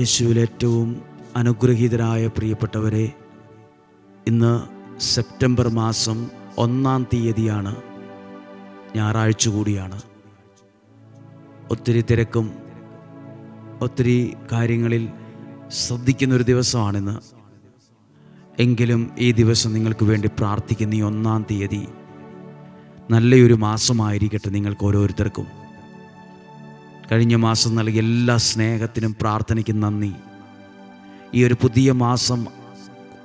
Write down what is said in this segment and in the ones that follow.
യേശുവിൽ ഏറ്റവും അനുഗ്രഹീതരായ പ്രിയപ്പെട്ടവരെ ഇന്ന് സെപ്റ്റംബർ മാസം ഒന്നാം തീയതിയാണ് ഞായറാഴ്ച കൂടിയാണ്. ഒത്തിരി തിരക്കും ഒത്തിരി കാര്യങ്ങളിൽ ശ്രദ്ധിക്കുന്നൊരു ദിവസമാണിന്ന്. എങ്കിലും ഈ ദിവസം നിങ്ങൾക്ക് വേണ്ടി പ്രാർത്ഥിക്കുന്ന ഈ ഒന്നാം തീയതി നല്ലൊരു മാസമായിരിക്കട്ടെ നിങ്ങൾക്ക് ഓരോരുത്തർക്കും. കഴിഞ്ഞ മാസം നൽകിയ എല്ലാ സ്നേഹത്തിനും പ്രാർത്ഥനയ്ക്ക് നന്ദി. ഈ ഒരു പുതിയ മാസം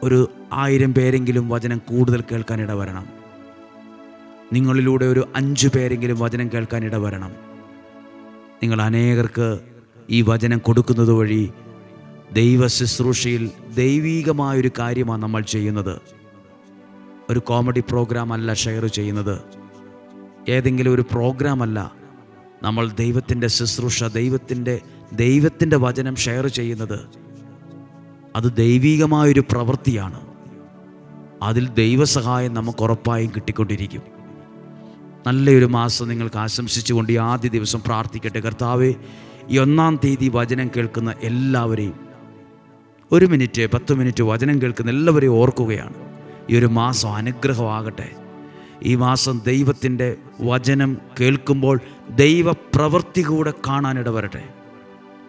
ഒരു ആയിരം പേരെങ്കിലും വചനം കൂടുതൽ കേൾക്കാൻ ഇടവരണം. നിങ്ങളിലൂടെ ഒരു അഞ്ച് പേരെങ്കിലും വചനം കേൾക്കാൻ ഇടവരണം. നിങ്ങൾ അനേകർക്ക് ഈ വചനം കൊടുക്കുന്നത് വഴി ദൈവ ശുശ്രൂഷയിൽ ദൈവീകമായൊരു കാര്യമാണ് നമ്മൾ ചെയ്യുന്നത്. ഒരു കോമഡി പ്രോഗ്രാം അല്ല ഷെയർ ചെയ്യുന്നത്. ഏതെങ്കിലും ഒരു പ്രോഗ്രാം അല്ല നമ്മൾ ദൈവത്തിന്റെ ശുശ്രൂഷ ദൈവത്തിന്റെ ദൈവത്തിന്റെ വചനം ഷെയർ ചെയ്യുന്നത് അത് ദൈവികമായൊരു പ്രവൃത്തിയാണ്. അതിൽ ദൈവസഹായം നമുക്ക് ഉറപ്പായും കിട്ടിക്കൊണ്ടിരിക്കും. നല്ലൊരു മാസം നിങ്ങൾക്ക് ആശംസിച്ചുകൊണ്ട് ഈ ആദ്യ ദിവസം പ്രാർത്ഥിക്കട്ടെ. കർത്താവെ ഈ ഒന്നാം തീയതി വചനം കേൾക്കുന്ന എല്ലാവരെയും ഒരു മിനിറ്റ് പത്ത് മിനിറ്റ് വചനം കേൾക്കുന്ന എല്ലാവരെയും ഓർക്കുകയാണ്. ഈ ഒരു മാസം അനുഗ്രഹമാകട്ടെ. ഈ മാസം ദൈവത്തിന്റെ വചനം കേൾക്കുമ്പോൾ ദൈവപ്രവൃത്തി കൂടെ കാണാനിട വരട്ടെ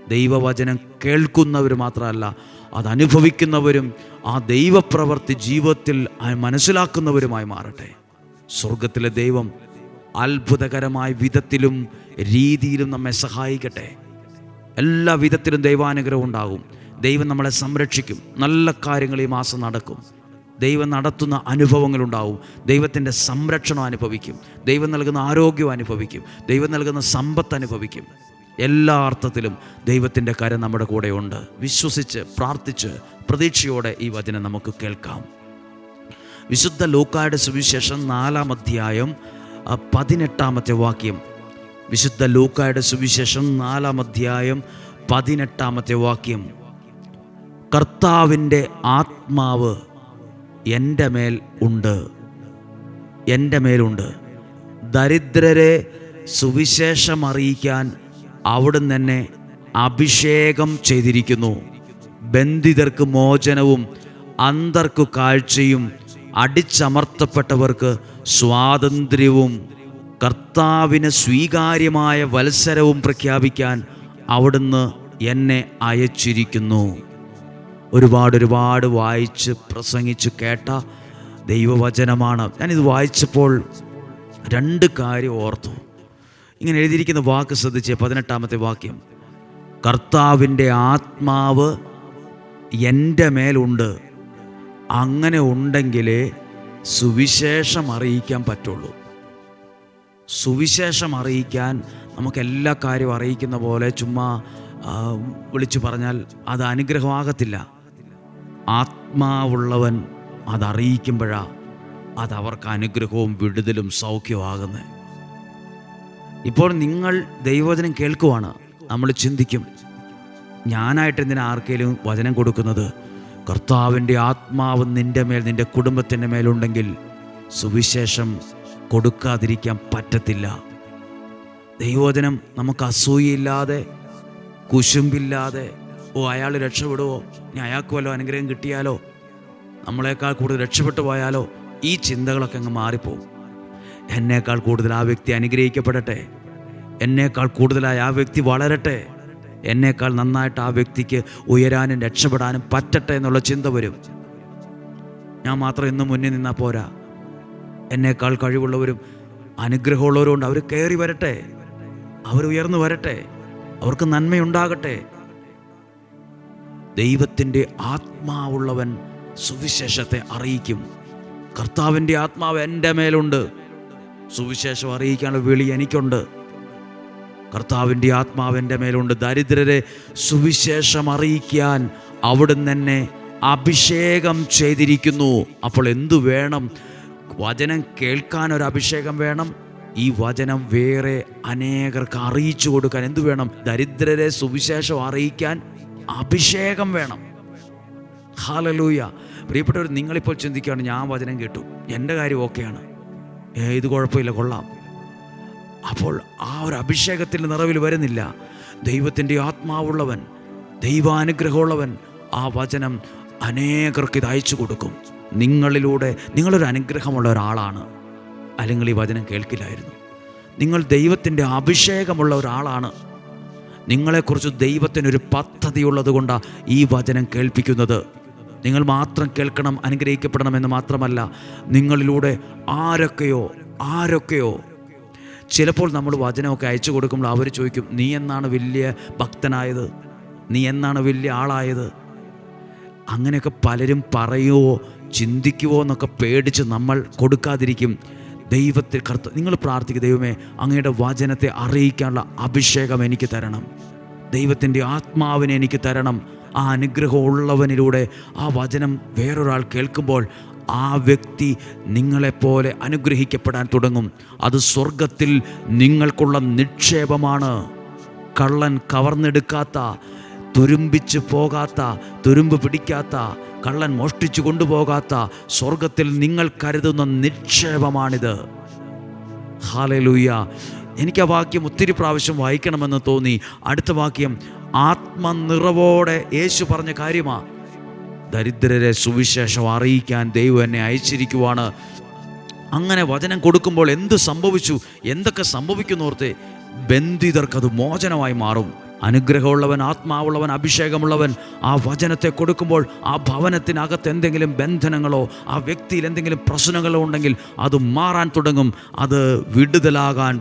ദൈവവചനം കേൾക്കുന്നവർ മാത്രമല്ല അതനുഭവിക്കുന്നവരും ആ ദൈവപ്രവൃത്തി ജീവിതത്തിൽ മനസ്സിലാക്കുന്നവരുമായി മാറട്ടെ. സ്വർഗത്തിലെ ദൈവം അത്ഭുതകരമായ വിധത്തിലും രീതിയിലും നമ്മെ സഹായിക്കട്ടെ. എല്ലാ വിധത്തിലും ദൈവാനുഗ്രഹം ഉണ്ടാകും. ദൈവം നമ്മളെ സംരക്ഷിക്കും. നല്ല കാര്യങ്ങൾ ഈ മാസം നടക്കും. ദൈവം നടത്തുന്ന അനുഭവങ്ങളുണ്ടാവും. ദൈവത്തിന്റെ സംരക്ഷണം അനുഭവിക്കും. ദൈവം നൽകുന്ന ആരോഗ്യം അനുഭവിക്കും. ദൈവം നൽകുന്ന സമ്പത്ത് അനുഭവിക്കും. എല്ലാ അർത്ഥത്തിലും ദൈവത്തിന്റെ കരം നമ്മുടെ കൂടെയുണ്ട്. വിശ്വസിച്ച് പ്രാർത്ഥിച്ച് പ്രതീക്ഷയോടെ ഈ വചനം നമുക്ക് കേൾക്കാം. വിശുദ്ധ ലൂക്കായുടെ സുവിശേഷം നാലാം അധ്യായം പതിനെട്ടാമത്തെ വാക്യം. വിശുദ്ധ ലൂക്കായുടെ സുവിശേഷം നാലാം അധ്യായം പതിനെട്ടാമത്തെ വാക്യം. കർത്താവിന്റെ ആത്മാവ് എന്റെ മേൽ ഉണ്ട്. എന്റെ മേലുണ്ട് ദരിദ്രരെ സുവിശേഷം അറിയിക്കാൻ അവിടുന്ന് തന്നെ അഭിഷേകം ചെയ്തിരിക്കുന്നു. ബന്ധിതർക്ക് മോചനവും അന്തർക്കു കാഴ്ചയും അടിച്ചമർത്തപ്പെട്ടവർക്ക് സ്വാതന്ത്ര്യവും കർത്താവിന് സ്വീകാര്യമായ വത്സരവും പ്രഖ്യാപിക്കാൻ അവിടുന്ന് എന്നെ അയച്ചിരിക്കുന്നു. ഒരുപാട് ഒരുപാട് വായിച്ച് പ്രസംഗിച്ച് കേട്ട ദൈവവചനമാണ്. ഞാനിത് വായിച്ചപ്പോൾ രണ്ട് കാര്യം ഓർത്തു. ഇങ്ങനെ എഴുതിയിരിക്കുന്ന വാക്ക് ശ്രദ്ധിച്ച് പതിനെട്ടാമത്തെ വാക്യം. കർത്താവിന്റെ ആത്മാവ് എന്റെ മേലുണ്ട്. അങ്ങനെ ഉണ്ടെങ്കിലേ സുവിശേഷം അറിയിക്കാൻ പറ്റുള്ളൂ. സുവിശേഷം അറിയിക്കാൻ നമുക്ക് എല്ലാ കാര്യവും അറിയിക്കുന്ന പോലെ ചുമ്മാ വിളിച്ചു പറഞ്ഞാൽ അത് അനുഗ്രഹമാകത്തില്ല. ആത്മാവുള്ളവൻ അതറിയിക്കുമ്പോഴാ അത് അവർക്ക് അനുഗ്രഹവും വിടുതലും സൗഖ്യമാകുന്നത് ഇപ്പോൾ നിങ്ങൾ ദൈവവചനം കേൾക്കുവാണ്. നമ്മൾ ചിന്തിക്കും ഞാനായിട്ട് എന്തിനാ ആർക്കെങ്കിലും വചനം കൊടുക്കുന്നത്? കർത്താവിന്റെ ആത്മാവ് നിന്റെ മേൽ നിന്റെ കുടുംബത്തിന്റെ മേലുണ്ടെങ്കിൽ സുവിശേഷം കൊടുക്കാതിരിക്കാൻ പറ്റത്തില്ല. ദൈവവചനം നമുക്ക് അസൂയില്ലാതെ കുശുമ്പില്ലാതെ ഓ അയാൾ രക്ഷപ്പെടുവോ? ഇനി അയാൾക്ക് വല്ലോ അനുഗ്രഹം കിട്ടിയാലോ? നമ്മളെക്കാൾ കൂടുതൽ രക്ഷപ്പെട്ടു പോയാലോ? ഈ ചിന്തകളൊക്കെ അങ്ങ് മാറിപ്പോവും. എന്നേക്കാൾ കൂടുതൽ ആ വ്യക്തി അനുഗ്രഹിക്കപ്പെടട്ടെ. എന്നേക്കാൾ കൂടുതലായി ആ വ്യക്തി വളരട്ടെ. എന്നേക്കാൾ നന്നായിട്ട് ആ വ്യക്തിക്ക് ഉയരാനും രക്ഷപ്പെടാനും പറ്റട്ടെ എന്നുള്ള ചിന്ത വരും. ഞാൻ മാത്രം ഇന്ന് മുന്നിൽ നിന്നാൽ പോരാ. എന്നേക്കാൾ കഴിവുള്ളവരും അനുഗ്രഹമുള്ളവരും ഉണ്ട് അവർ കയറി വരട്ടെ. അവർ ഉയർന്നു വരട്ടെ. അവർക്ക് നന്മയുണ്ടാകട്ടെ. ദൈവത്തിന്റെ ആത്മാവുള്ളവൻ സുവിശേഷത്തെ അറിയിക്കും. കർത്താവിന്റെ ആത്മാവ് എന്റെ മേലുണ്ട്. സുവിശേഷം അറിയിക്കാനുള്ള വിളി എനിക്കുണ്ട്. കർത്താവിന്റെ ആത്മാവ് എന്റെ മേലുണ്ട്. ദരിദ്രരെ സുവിശേഷം അറിയിക്കാൻ അവിടുന്ന് തന്നെ അഭിഷേകം ചെയ്തിരിക്കുന്നു. അപ്പോൾ എന്തു വേണം? വചനം കേൾക്കാൻ ഒരു അഭിഷേകം വേണം. ഈ വചനം വേറെ അനേകർക്ക് അറിയിച്ചു കൊടുക്കാൻ എന്തു വേണം? ദരിദ്രരെ സുവിശേഷം അറിയിക്കാൻ അഭിഷേകം വേണം. ഹാലലൂയ. പ്രിയപ്പെട്ടവർ നിങ്ങളിപ്പോൾ ചിന്തിക്കുകയാണ് ഞാൻ വചനം കേട്ടു. എന്റെ കാര്യം ഓക്കെയാണ്. ഏ ഇത് കുഴപ്പമില്ല കൊള്ളാം. അപ്പോൾ ആ ഒരു അഭിഷേകത്തിന്റെ നിറവിൽ വരുന്നില്ല. ദൈവത്തിന്റെ ആത്മാവുള്ളവൻ ദൈവാനുഗ്രഹമുള്ളവൻ ആ വചനം അനേകർക്ക് ഇത് അയച്ചു കൊടുക്കും. നിങ്ങളിലൂടെ നിങ്ങളൊരു അനുഗ്രഹമുള്ള ഒരാളാണ്. അല്ലെങ്കിൽ ഈ വചനം കേൾക്കില്ലായിരുന്നു. നിങ്ങൾ ദൈവത്തിന്റെ അഭിഷേകമുള്ള ഒരാളാണ്. നിങ്ങളെക്കുറിച്ച് ദൈവത്തിനൊരു പദ്ധതി ഉള്ളത് കൊണ്ടാണ് ഈ വചനം കേൾപ്പിക്കുന്നത്. നിങ്ങൾ മാത്രം കേൾക്കണം അനുഗ്രഹിക്കപ്പെടണമെന്ന് മാത്രമല്ല നിങ്ങളിലൂടെ ആരൊക്കെയോ ആരൊക്കെയോ ചിലപ്പോൾ നമ്മൾ വചനമൊക്കെ അയച്ചു കൊടുക്കുമ്പോൾ അവർ ചോദിക്കും നീ എന്നാണ് വലിയ ഭക്തനായത്? നീ എന്നാണ് വലിയ ആളായത്? അങ്ങനെയൊക്കെ പലരും പറയുവോ ചിന്തിക്കുവോ എന്നൊക്കെ പേടിച്ച് നമ്മൾ കൊടുക്കാതിരിക്കും. ദൈവത്തിൽ കർത്ത നിങ്ങൾ പ്രാർത്ഥിക്കുക ദൈവമേ അങ്ങയുടെ വചനത്തെ അറിയിക്കാനുള്ള അഭിഷേകം എനിക്ക് തരണം. ദൈവത്തിന്റെ ആത്മാവിനെ എനിക്ക് തരണം. ആ അനുഗ്രഹം ഉള്ളവനിലൂടെ ആ വചനം വേറൊരാൾ കേൾക്കുമ്പോൾ ആ വ്യക്തി നിങ്ങളെപ്പോലെ അനുഗ്രഹിക്കപ്പെടാൻ തുടങ്ങും. അത് സ്വർഗത്തിൽ നിങ്ങൾക്കുള്ള നിക്ഷേപമാണ്. കള്ളൻ കവർന്നെടുക്കാത്ത തുരുമ്പിച്ച് പോകാത്ത തുരുമ്പ് പിടിക്കാത്ത കള്ളൻ മോഷ്ടിച്ചു കൊണ്ടുപോകാത്ത സ്വർഗത്തിൽ നിങ്ങൾ കരുതുന്ന നിക്ഷേപമാണിത്. ഹാലലൂയ എനിക്ക് ആ വാക്യം ഒത്തിരി പ്രാവശ്യം വായിക്കണമെന്ന് തോന്നി. അടുത്ത വാക്യം ആത്മനിറവോടെ യേശു പറഞ്ഞ കാര്യമാ. ദരിദ്രരെ സുവിശേഷം അറിയിക്കാൻ ദൈവം എന്നെ അയച്ചിരിക്കുവാണ്. അങ്ങനെ വചനം കൊടുക്കുമ്പോൾ എന്ത് സംഭവിച്ചു? എന്തൊക്കെ സംഭവിക്കുന്നോർത്തെ ബന്ധിതർക്കത് മോചനമായി മാറും. അനുഗ്രഹമുള്ളവൻ ആത്മാവുള്ളവൻ അഭിഷേകമുള്ളവൻ ആ വചനത്തെ കൊടുക്കുമ്പോൾ ആ ഭവനത്തിനകത്ത് എന്തെങ്കിലും ബന്ധനങ്ങളോ ആ വ്യക്തിയിൽ എന്തെങ്കിലും പ്രശ്നങ്ങളോ ഉണ്ടെങ്കിൽ അത് മാറാൻ തുടങ്ങും. അത് വിടുതലാകാൻ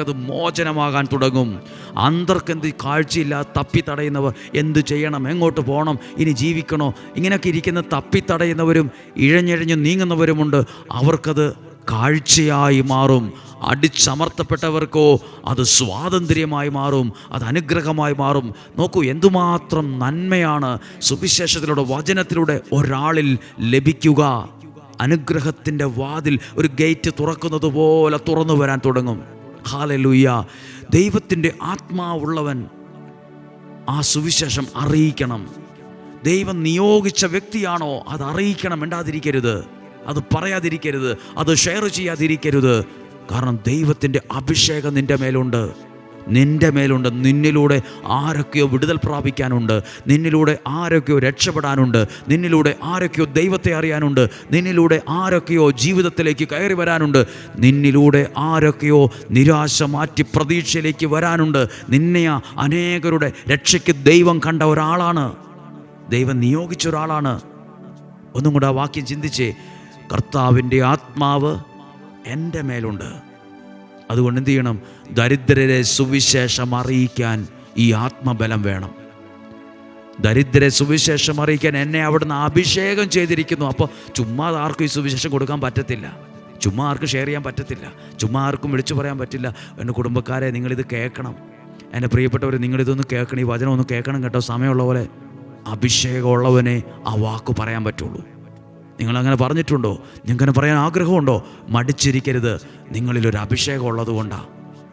അത് മോചനമാകാൻ തുടങ്ങും. അന്തർക്കെന്ത് കാഴ്ചയില്ല തപ്പി തടയുന്നവർ എന്ത് ചെയ്യണം എങ്ങോട്ട് പോകണം ഇനി ജീവിക്കണോ? ഇങ്ങനെയൊക്കെ ഇരിക്കുന്ന തപ്പി തടയുന്നവരും ഇഴഞ്ഞിഴഞ്ഞ് നീങ്ങുന്നവരുമുണ്ട്. അവർക്കത് കാഴ്ചയായി മാറും. അടിച്ചമർത്തപ്പെട്ടവർക്കോ അത് സ്വാതന്ത്ര്യമായി മാറും അത് അനുഗ്രഹമായി മാറും. നോക്കൂ എന്തുമാത്രം നന്മയാണ് സുവിശേഷത്തിലൂടെ വചനത്തിലൂടെ ഒരാളിൽ ലഭിക്കുക. അനുഗ്രഹത്തിന്റെ വാതിൽ ഒരു ഗേറ്റ് തുറക്കുന്നത് പോലെ തുറന്നു വരാൻ തുടങ്ങും. ഹാലലുയ്യ ദൈവത്തിന്റെ ആത്മാവുള്ളവൻ ആ സുവിശേഷം അറിയിക്കണം. ദൈവം നിയോഗിച്ച വ്യക്തിയാണോ അത് അറിയിക്കണം വേണ്ടാതിരിക്കരുത് അത് പറയാതിരിക്കരുത്. അത് ഷെയർ ചെയ്യാതിരിക്കരുത്. കാരണം ദൈവത്തിന്റെ അഭിഷേകം നിന്റെ മേലുണ്ട്. നിന്റെ മേലുണ്ട്. നിന്നിലൂടെ ആരൊക്കെയോ വിടുതൽ പ്രാപിക്കാനുണ്ട്. നിന്നിലൂടെ ആരൊക്കെയോ രക്ഷപ്പെടാനുണ്ട്. നിന്നിലൂടെ ആരൊക്കെയോ ദൈവത്തെ അറിയാനുണ്ട്. നിന്നിലൂടെ ആരൊക്കെയോ ജീവിതത്തിലേക്ക് കയറി വരാനുണ്ട്. നിന്നിലൂടെ ആരൊക്കെയോ നിരാശ മാറ്റി പ്രതീക്ഷയിലേക്ക് വരാനുണ്ട്. നിന്നെയാ അനേകരുടെ രക്ഷയ്ക്ക് ദൈവം കണ്ട ഒരാളാണ്. ദൈവം നിയോഗിച്ച ഒരാളാണ്. ഒന്നും കൂടെ ആ വാക്യം ചിന്തിച്ചേ. കർത്താവിന്റെ ആത്മാവ് എന്റെ മേലുണ്ട്. അതുകൊണ്ട് എന്ത് ചെയ്യണം? ദരിദ്രരെ സുവിശേഷം അറിയിക്കാൻ ഈ ആത്മബലം വേണം. ദരിദ്രരെ സുവിശേഷം അറിയിക്കാൻ എന്നെ അവിടുന്ന് അഭിഷേകം ചെയ്തിരിക്കുന്നു. അപ്പോൾ ചുമ്മാ ആർക്കും ഈ സുവിശേഷം കൊടുക്കാൻ പറ്റത്തില്ല. ചുമ്മാ ആർക്കും ഷെയർ ചെയ്യാൻ പറ്റത്തില്ല. ചുമ്മാ ആർക്കും വിളിച്ചു പറയാൻ പറ്റില്ല. എന്റെ കുടുംബക്കാരെ നിങ്ങളിത് കേൾക്കണം. എന്റെ പ്രിയപ്പെട്ടവർ നിങ്ങളിതൊന്ന് കേൾക്കണം. ഈ വചനം ഒന്ന് കേൾക്കണം കേട്ടോ. സമയമുള്ള പോലെ അഭിഷേകമുള്ളവനെ ആ വാക്ക് പറയാൻ പറ്റുള്ളൂ. നിങ്ങളങ്ങനെ പറഞ്ഞിട്ടുണ്ടോ? നിങ്ങൾക്കങ്ങനെ പറയാൻ ആഗ്രഹമുണ്ടോ? മടിച്ചിരിക്കരുത്. നിങ്ങളിലൊരു അഭിഷേകം ഉള്ളതുകൊണ്ടാണ്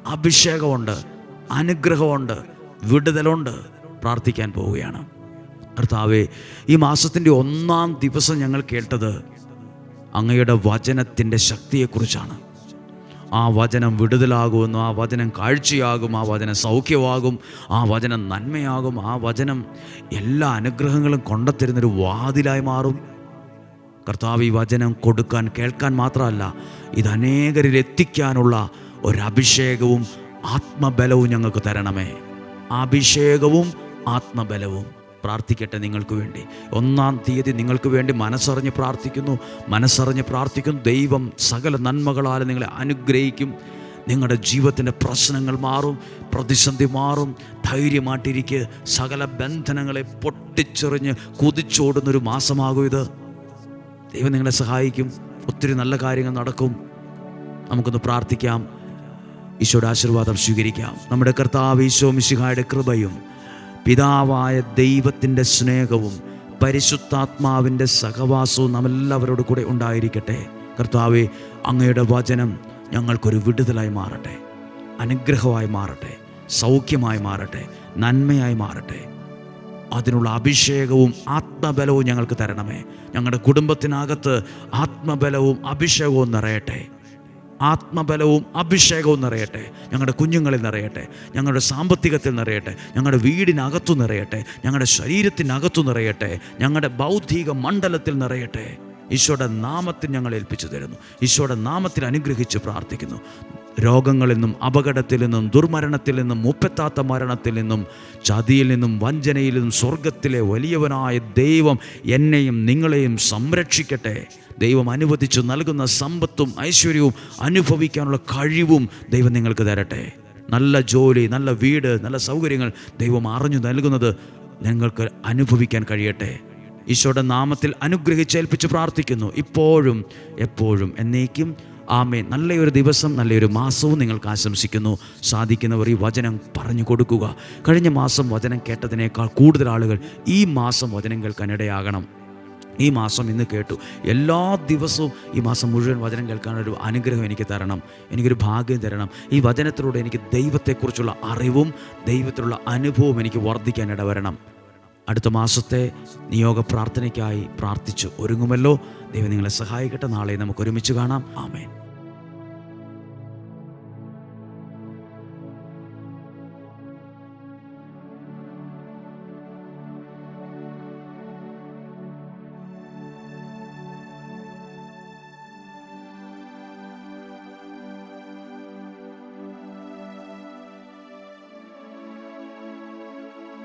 അഭിഷേകമുണ്ട് അനുഗ്രഹമുണ്ട് വിടുതലുണ്ട്. പ്രാർത്ഥിക്കാൻ പോവുകയാണ്. കർത്താവേ ഈ മാസത്തിന്റെ ഒന്നാം ദിവസം ഞങ്ങൾ കേട്ടത് അങ്ങയുടെ വചനത്തിന്റെ ശക്തിയെക്കുറിച്ചാണ്. ആ വചനം വിടുതലാകുമെന്നും ആ വചനം കാഴ്ചയാകും ആ വചനം സൗഖ്യമാകും ആ വചനം നന്മയാകും ആ വചനം എല്ലാ അനുഗ്രഹങ്ങളും കൊണ്ടെത്തരുന്നൊരു വാതിലായി മാറും. കർത്താവ് ഈ വചനം കൊടുക്കാൻ കേൾക്കാൻ മാത്രമല്ല ഇത് അനേകരിൽ എത്തിക്കാനുള്ള ഒരഭിഷേകവും ആത്മബലവും ഞങ്ങൾക്ക് തരണമേ. അഭിഷേകവും ആത്മബലവും പ്രാർത്ഥിക്കട്ടെ നിങ്ങൾക്ക് വേണ്ടി. ഒന്നാം തീയതി നിങ്ങൾക്ക് വേണ്ടി മനസ്സറിഞ്ഞ് പ്രാർത്ഥിക്കുന്നു. മനസ്സറിഞ്ഞ് പ്രാർത്ഥിക്കുന്നു. ദൈവം സകല നന്മകളാൽ നിങ്ങളെ അനുഗ്രഹിക്കും. നിങ്ങളുടെ ജീവിതത്തിന്റെ പ്രശ്നങ്ങൾ മാറും പ്രതിസന്ധി മാറും. ധൈര്യമായിട്ടിരിക്കുക സകല ബന്ധനങ്ങളെ പൊട്ടിച്ചെറിഞ്ഞ് കുതിച്ചോടുന്നൊരു മാസമാകും ഇത്. ദൈവം നിങ്ങളെ സഹായിക്കും. ഒത്തിരി നല്ല കാര്യങ്ങൾ നടക്കും. നമുക്കൊന്ന് പ്രാർത്ഥിക്കാം. ഈശോയുടെ ആശീർവാദം സ്വീകരിക്കാം. നമ്മുടെ കർത്താവ് ഈശോ മിശിഹായുടെ കൃപയും പിതാവായ ദൈവത്തിന്റെ സ്നേഹവും പരിശുദ്ധാത്മാവിന്റെ സഹവാസവും നമ്മെല്ലാവരോട് കൂടെ ഉണ്ടായിരിക്കട്ടെ. കർത്താവെ അങ്ങയുടെ വചനം ഞങ്ങൾക്കൊരു വിടുതലായി മാറട്ടെ. അനുഗ്രഹമായി മാറട്ടെ. സൗഖ്യമായി മാറട്ടെ. നന്മയായി മാറട്ടെ. അതിനുള്ള അഭിഷേകവും ആത്മബലവും ഞങ്ങൾക്ക് തരണമേ. ഞങ്ങളുടെ കുടുംബത്തിനകത്ത് ആത്മബലവും അഭിഷേകവും നിറയട്ടെ. ആത്മബലവും അഭിഷേകവും നിറയട്ടെ. ഞങ്ങളുടെ കുഞ്ഞുങ്ങളിൽ നിറയട്ടെ. ഞങ്ങളുടെ സാമ്പത്തികത്തിൽ നിറയട്ടെ. ഞങ്ങളുടെ വീടിനകത്തു നിറയട്ടെ. ഞങ്ങളുടെ ശരീരത്തിനകത്തു നിറയട്ടെ. ഞങ്ങളുടെ ബൗദ്ധിക മണ്ഡലത്തിൽ നിറയട്ടെ. ഈശോയുടെ നാമത്തിൽ ഞങ്ങൾ ഏൽപ്പിച്ചു തരുന്നു. ഈശോയുടെ നാമത്തിൽ അനുഗ്രഹിച്ച് പ്രാർത്ഥിക്കുന്നു. രോഗങ്ങളിൽ നിന്നും അപകടത്തിൽ നിന്നും ദുർമരണത്തിൽ നിന്നും മുപ്പത്താത്ത മരണത്തിൽ നിന്നും ചതിയിൽ നിന്നും വഞ്ചനയിൽ നിന്നും സ്വർഗത്തിലെ വലിയവനായ ദൈവം എന്നെയും നിങ്ങളെയും സംരക്ഷിക്കട്ടെ. ദൈവം അനുവദിച്ചു നൽകുന്ന സമ്പത്തും ഐശ്വര്യവും അനുഭവിക്കാനുള്ള കഴിവും ദൈവം നിങ്ങൾക്ക് തരട്ടെ. നല്ല ജോലി നല്ല വീട് നല്ല സൗകര്യങ്ങൾ ദൈവം അറിഞ്ഞു നൽകുന്നത് നിങ്ങൾക്ക് അനുഭവിക്കാൻ കഴിയട്ടെ. ഈശോയുടെ നാമത്തിൽ അനുഗ്രഹിച്ചേൽപ്പിച്ച് പ്രാർത്ഥിക്കുന്നു. ഇപ്പോഴും എപ്പോഴും എന്നേക്കും ആമേ നല്ലൊരു ദിവസം നല്ലൊരു മാസവും നിങ്ങൾക്ക് ആശംസിക്കുന്നു. സാധിക്കുന്നവർ ഈ വചനം പറഞ്ഞു കൊടുക്കുക. കഴിഞ്ഞ മാസം വചനം കേട്ടതിനേക്കാൾ കൂടുതൽ ആളുകൾ ഈ മാസം വചനം കേൾക്കാൻ ഇടയാകണം ഈ മാസം ഇന്ന് കേട്ടു. എല്ലാ ദിവസവും ഈ മാസം മുഴുവൻ വചനം കേൾക്കാനൊരു അനുഗ്രഹം എനിക്ക് തരണം. എനിക്കൊരു ഭാഗ്യം തരണം. ഈ വചനത്തിലൂടെ എനിക്ക് ദൈവത്തെക്കുറിച്ചുള്ള അറിവും ദൈവത്തിലുള്ള അനുഭവവും എനിക്ക് വർദ്ധിക്കാൻ ഇടവരണം. അടുത്ത മാസത്തെ നിയോഗ പ്രാർത്ഥനയ്ക്കായി പ്രാർത്ഥിച്ചു ഒരുങ്ങുമല്ലോ. ദൈവം നിങ്ങളെ സഹായിക്കട്ടെ. നാളെ നമുക്ക് ഒരുമിച്ച് കാണാം. ആമേൻ.